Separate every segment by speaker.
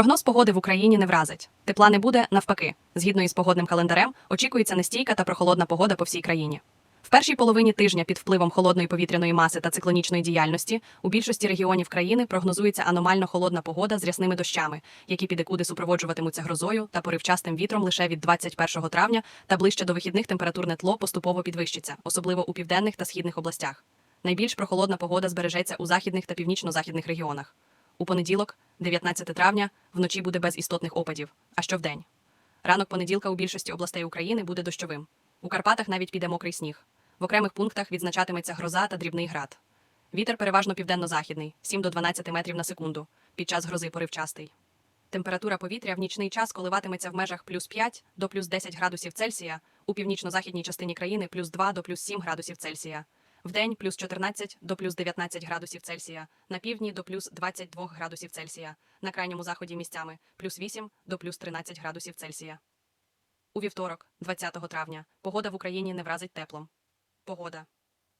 Speaker 1: Прогноз погоди в Україні не вразить. Тепла не буде навпаки. Згідно із погодним календарем, очікується нестійка та прохолодна погода по всій країні. В першій половині тижня під впливом холодної повітряної маси та циклонічної діяльності у більшості регіонів країни прогнозується аномально холодна погода з рясними дощами, які підекуди супроводжуватимуться грозою та поривчастим вітром лише від 21 травня та ближче до вихідних температурне тло поступово підвищиться, особливо у південних та східних областях. Найбільш прохолодна погода збережеться у західних та північно-західних регіонах. У понеділок, 19 травня, вночі буде без істотних опадів, а що вдень. Ранок понеділка у більшості областей України буде дощовим. У Карпатах навіть піде мокрий сніг. В окремих пунктах відзначатиметься гроза та дрібний град. Вітер переважно південно-західний 7 до 12 метрів на секунду. Під час грози поривчастий. Температура повітря в нічний час коливатиметься в межах плюс 5 до плюс 10 градусів Цельсія, у північно-західній частині країни плюс 2 до плюс 7 градусів Цельсія. Вдень плюс 14 до плюс 19 градусів Цельсія, на півдні до плюс 22 градусів Цельсія, на крайньому заході місцями плюс 8 до плюс 13 градусів Цельсія. У вівторок, 20 травня, погода в Україні не вразить теплом. Погода.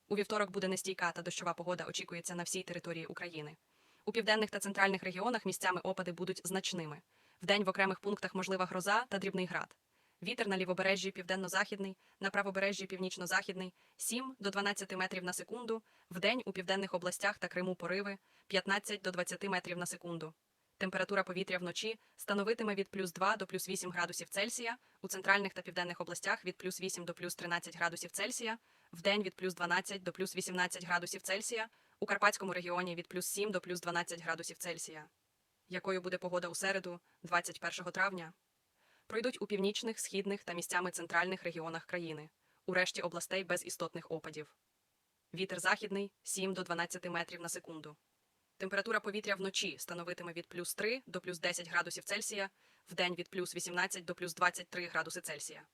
Speaker 1: У вівторок буде нестійка та дощова погода очікується на всій території України. У південних та центральних регіонах місцями опади будуть значними. Вдень в окремих пунктах можлива гроза та дрібний град. Вітер на лівобережжі південно-західний, на правобережжі північно-західний 7 до 12 метрів на секунду, вдень у південних областях та Криму пориви 15 до 20 метрів на секунду. Температура повітря вночі становитиме від плюс 2 до плюс 8 градусів Цельсія, у центральних та південних областях від плюс 8 до плюс 13 градусів Цельсія, вдень від плюс 12 до плюс 18 градусів Цельсія, у Карпатському регіоні від плюс 7 до плюс 12 градусів Цельсія. Якою буде погода у середу, 21 травня? Пройдуть у північних, східних та місцями центральних регіонах країни, у решті областей без істотних опадів. Вітер західний 7 до 12 метрів на секунду. Температура повітря вночі становитиме від плюс 3 до плюс 10 градусів Цельсія, вдень від плюс 18 до плюс 23 градуси Цельсія.